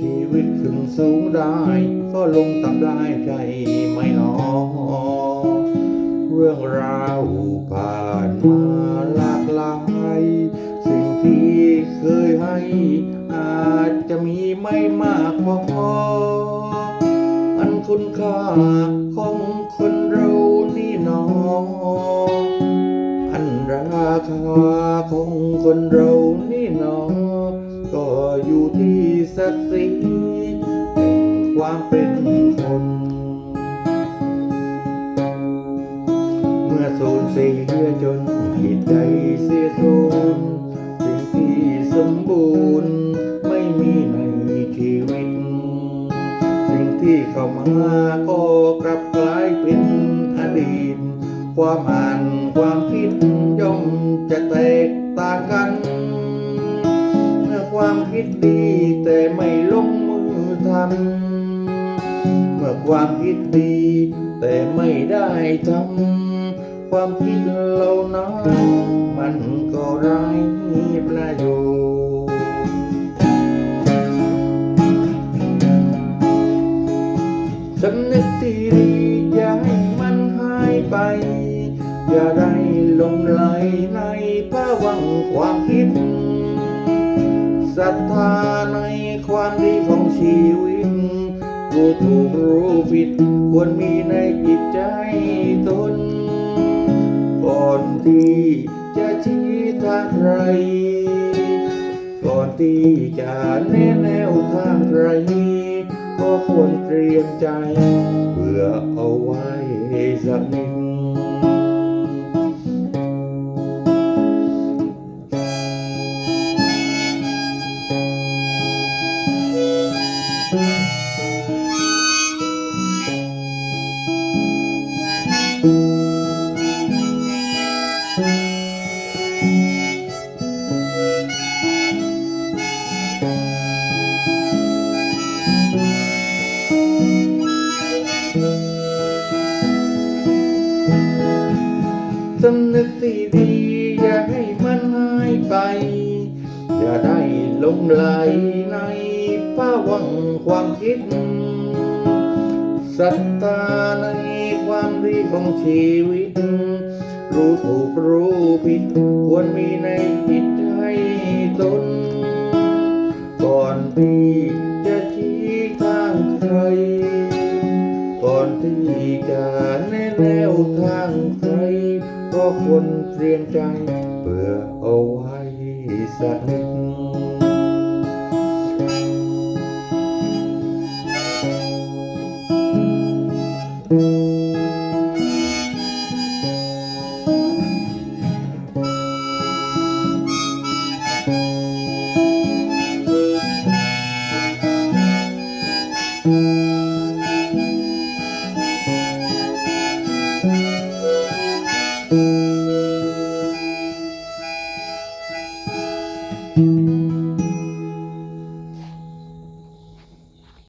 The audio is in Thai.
ชีวิตขึ้นสูงได้ ก็ลงต่ำได้ใจไม่หนอเรื่องราวผ่านมาหลากหลาย สิ่งที่เคยให้ อาจจะมีไม่มากพอ อันคุณค่าของคนเรานี่หนออันราคาของคนเรานี่หนอก็อยู่ที่ ศักดิ์ศรีแห่งความเป็นคน เมื่อสูญเสียจนจิตใจเสียสูญสิ่งที่สมบูรณ์ไม่มีในชีวิต สิ่งที่เข้ามาก็กลับกลายเป็นอดีต ความอ่านความคิดย่อมจะแตกต่างกัน ความคิดดีแต่ไม่ลงมือทำ เมื่อความคิดดีแต่ไม่ได้ทำ ความคิดเหล่านั้นมันก็ไร้ประโยชน์สำนึกที่ดีอย่าให้มันหายไป อย่าได้หลงไหลในภวังความคิด ศรัทธาในความดีของชีวิตรู้ถูกรู้ผิดควรมีในจิตใจตน ก่อนที่จะชี้ทางใคร ก่อนที่จะแนะแนวทางใคร ก็ควรเตรียมใจ เพื่อเอาไว้สักนิด สำนึกที่ดีอย่าให้มันหายไป อย่าได้หลงไหลในภาวังความคิดศรัทธาในความดีของชีวิต รู้ถูกรู้ผิด ควรมีในจิตใจตน ก่อนที่จะชี้ทางใคร ก่อนที่จะแนแนวทาง คนเตรียนใจเพื่อเอาไว้สักนิด